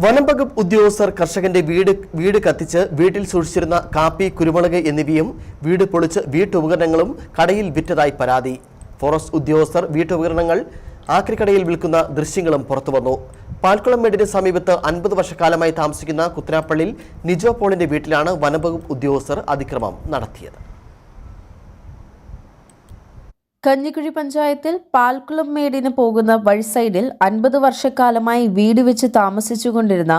വനം വകുപ്പ് ഉദ്യോഗസ്ഥർ കർഷകന്റെ വീട് വീട് കത്തിച്ച് വീട്ടിൽ സൂക്ഷിച്ചിരുന്ന കാപ്പി കുരുമുളക് എന്നിവയും വീട് പൊളിച്ച് വീട്ടുപകരണങ്ങളും കടയിൽ വിറ്റതായി പരാതി. ഫോറസ്റ്റ് ഉദ്യോഗസ്ഥർ വീട്ടുപകരണങ്ങൾ ആക്രിക്കടയിൽ വിൽക്കുന്ന ദൃശ്യങ്ങളും പുറത്തുവന്നു. പാൽക്കുളം മേടിന് സമീപത്ത് അൻപത് വർഷക്കാലമായി താമസിക്കുന്ന കുത്തനാപ്പള്ളിയിൽ നിജോ പോളിന്റെ വീട്ടിലാണ് വനംവകുപ്പ് ഉദ്യോഗസ്ഥർ അതിക്രമം നടത്തിയത്. കഞ്ഞിക്കുഴി പഞ്ചായത്തിൽ പാൽക്കുളം മേടിന് പോകുന്ന വഴി സൈഡിൽ അൻപത് വർഷക്കാലമായി വീട് വെച്ച് താമസിച്ചുകൊണ്ടിരുന്ന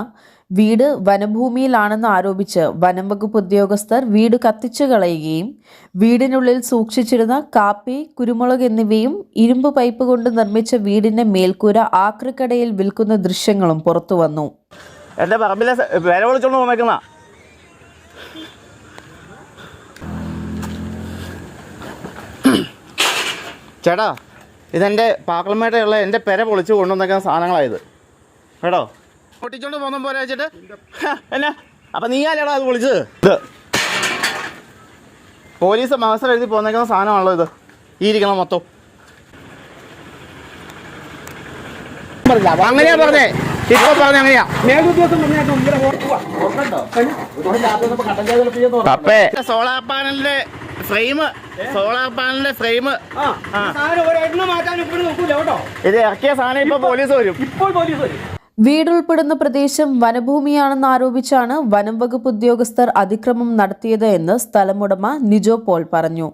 വീട് വനഭൂമിയിലാണെന്ന് ആരോപിച്ച് വനം വകുപ്പ് ഉദ്യോഗസ്ഥർ വീട് കത്തിച്ചു കളയുകയും വീടിനുള്ളിൽ സൂക്ഷിച്ചിരുന്ന കാപ്പി കുരുമുളക് എന്നിവയും ഇരുമ്പ് പൈപ്പ് കൊണ്ട് നിർമ്മിച്ച വീടിന്റെ മേൽക്കൂര ആക്രിക്കടയിൽ വിൽക്കുന്ന ദൃശ്യങ്ങളും പുറത്തുവന്നു. എന്റെ പറമ്പിലെ ചേട്ടാ ഇതെന്റെ പാക്കളമേട്ടയുള്ള എന്റെ പെര പൊളിച്ച് കൊണ്ടുവന്നേക്കുന്ന സാധനങ്ങളായത് കേട്ടോ? പൊട്ടിച്ചോണ്ട് പോകുന്ന പോരാ വെച്ചിട്ട് എന്നാ അപ്പം നീ ആലേടാ അത് പൊളിച്ചത്? ഇത്. പോലീസ് മാസ്റ്റർ എഴുതി പോന്നേക്കുന്ന സാധനമാണല്ലോ ഇത്. ഈ ഇരിക്കണം മൊത്തം. അങ്ങനെയാ പറഞ്ഞേ. ഇപ്പൊ പറഞ്ഞ അങ്ങനെയാ. പപ്പേ സോളാർ പാനലിന്റെ ഫ്രെയിം സോളാർ പാനലിന്റെ ഫ്രെയിം. ഇത് ഇറക്കിയ സാധനം ഇപ്പൊ പോലീസ് വരും. ഇപ്പോൾ പോലീസ് വരും. വീടുൾപ്പെടുന്ന പ്രദേശം വനഭൂമിയാണെന്ന് ആരോപിച്ചാണ് വനം വകുപ്പ് ഉദ്യോഗസ്ഥർ അതിക്രമം നടത്തിയത് എന്ന് സ്ഥലമുടമ നിജോ പോൾ പറഞ്ഞു.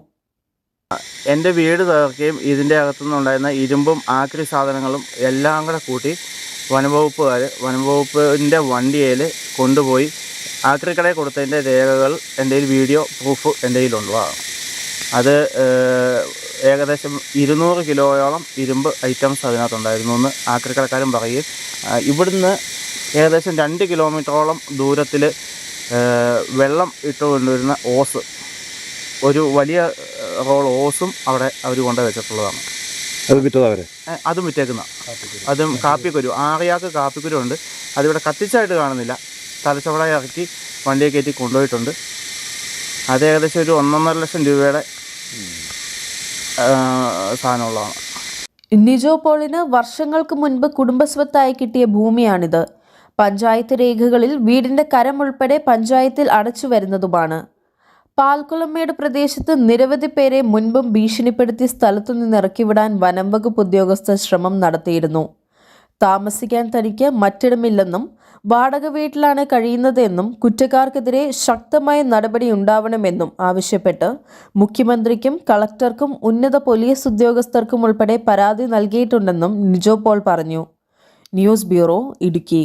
എന്റെ വീട് തകർക്കുകയും ഇതിന്റെ അകത്തുനിന്നുണ്ടായിരുന്ന ഇരുമ്പും ആക്രി സാധനങ്ങളും എല്ലാം കൂടെ കൂട്ടി വനംവകുപ്പുകാർ വനംവകുപ്പിന്റെ വണ്ടിയിൽ കൊണ്ടുപോയി ആക്രിക്കടയിൽ കൊടുത്തതിന്റെ രേഖകൾ എന്റെ വീഡിയോ പ്രൂഫ് എന്റെ കയ്യിലുണ്ടോ അത് ഏകദേശം ഇരുന്നൂറ് കിലോയോളം ഇരുമ്പ് ഐറ്റംസ് അതിനകത്തുണ്ടായിരുന്നു എന്ന് ആക്രിക്കടക്കാരൻ പറയും. ഇവിടുന്ന് ഏകദേശം രണ്ട് കിലോമീറ്ററോളം ദൂരത്തിൽ വെള്ളം ഇട്ട് കൊണ്ടുവരുന്ന ഓസ് ഒരു വലിയ റോൾ ഓസും അവിടെ അവർ കൊണ്ടു വെച്ചിട്ടുള്ളതാണ്. അതും വിറ്റേക്കുന്ന അതും കാപ്പിക്കുരു ആറിയാക്ക് കാപ്പിക്കുരു ഉണ്ട്. അതിവിടെ കത്തിച്ചായിട്ട് കാണുന്നില്ല. തലച്ചവട ഇറക്കി വണ്ടിയെ കയറ്റി കൊണ്ടുപോയിട്ടുണ്ട്. അത് ഏകദേശം ഒരു ഒന്നൊന്നര ലക്ഷം രൂപയുടെ സാധനമുള്ളതാണ്. നിജോ പോളിന് വർഷങ്ങൾക്ക് മുൻപ് കുടുംബസ്വത്തായി കിട്ടിയ ഭൂമിയാണിത്. പഞ്ചായത്ത് രേഖകളിൽ വീടിന്റെ കരം ഉൾപ്പെടെ പഞ്ചായത്തിൽ അടച്ചു വരുന്നതുമാണ്. പാൽക്കുളമ്മയുടെ പ്രദേശത്ത് നിരവധി പേരെ മുൻപും ഭീഷണിപ്പെടുത്തി സ്ഥലത്തു നിന്ന് ഇറക്കിവിടാൻ വനംവകുപ്പ് ഉദ്യോഗസ്ഥർ ശ്രമം നടത്തിയിരുന്നു. താമസിക്കാൻ തനിക്ക് മറ്റിടമില്ലെന്നും വാടക വീട്ടിലാണ് കഴിയുന്നതെന്നും കുറ്റക്കാർക്കെതിരെ ശക്തമായ നടപടി ഉണ്ടാവണമെന്നും ആവശ്യപ്പെട്ട് മുഖ്യമന്ത്രിക്കും കളക്ടർക്കും ഉന്നത പോലീസ് ഉദ്യോഗസ്ഥർക്കും ഉൾപ്പെടെ പരാതി നൽകിയിട്ടുണ്ടെന്നും നിജോ പോൾ പറഞ്ഞു. News bureau Idukki.